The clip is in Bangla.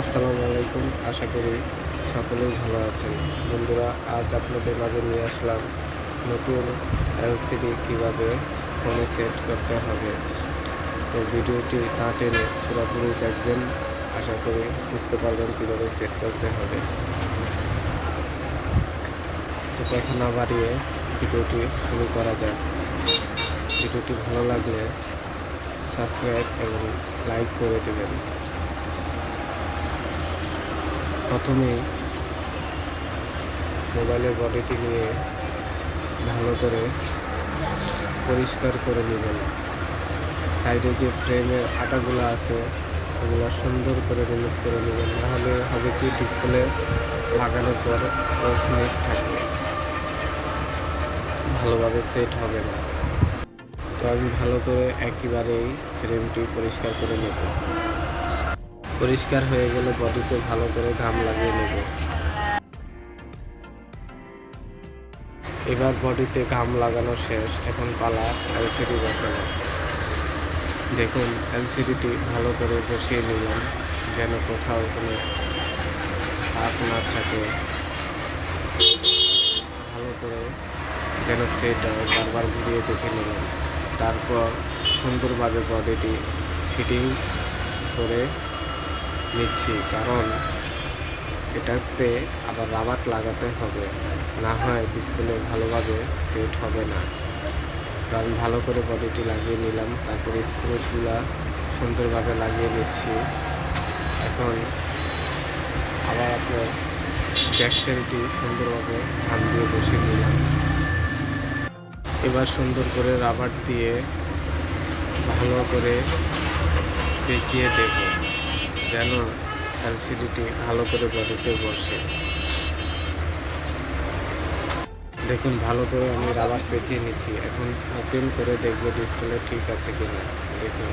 আসসালামু আলাইকুম। আশা করি সকলেই ভালো আছেন। বন্ধুরা, আজ আপনাদের মাঝে নিয়ে আসলাম নতুন এলসিডি কীভাবে ফোনে সেট করতে হবে। তো ভিডিওটি না টেনে পুরোপুরি দেখবেন। আশা করি বুঝতে পারবেন কীভাবে সেট করতে হবে। তো কথা না বাড়িয়ে ভিডিওটি শুরু করা যাক। ভিডিওটি ভালো লাগলে সাবস্ক্রাইব এবং লাইক করে দেবেন। প্রথমেই মোবাইলের বডিটি নিয়ে ভালো করে পরিষ্কার করে নেবেন। সাইডে যে ফ্রেমের আটাগুলো আছে, ওগুলো সুন্দর করে রিমুভ করে নেবেন। নাহলে হবে কি ডিসপ্লে লাগানোর পর রসমিস থাকবে। ভালোভাবে সেট হবে না। তো আমি ভালো করে একেবারেই ফ্রেমটি পরিষ্কার করে নেব। পরিষ্কার হয়ে গেলে বডিতে ভালো করে ঘাম লাগিয়ে নেব। এবার বডিতে ঘাম লাগানো শেষ, এখন পালা এলসিডি বসানো। দেখুন এলসিডিটি ভালো করে বসিয়ে নিলাম, যেন কোথাও কোনো হাত না থাকে। ভালো করে যেন সেট হয় বারবার ঘুরিয়ে দেখে নিলাম। তারপর সুন্দরভাবে বডিটি ফিটিং করে নিচ্ছি, কারণ এটাতে আবার রাবার লাগাতে হবে। না হয় ডিসপ্লে ভালোভাবে সেট হবে না। তো আমি ভালো করে বডিটি লাগিয়ে নিলাম, তারপরে স্ক্রুগুলা সুন্দরভাবে লাগিয়ে নিচ্ছি। এখন আবার আপনার ব্যাকসেলটি সুন্দরভাবে ধান দিয়ে বসিয়ে নিলাম। এবার সুন্দর করে রাবার দিয়ে ভালো করে পেঁচিয়ে দেব যেন এলসিডিটি ভালো করে বডিতে বসে। দেখুন, ভালো করে আমি রাবার পেঁচিয়ে নিচ্ছি। এখন ওপেন করে দেখব ডিসপ্লে ঠিক আছে কিনা। দেখুন।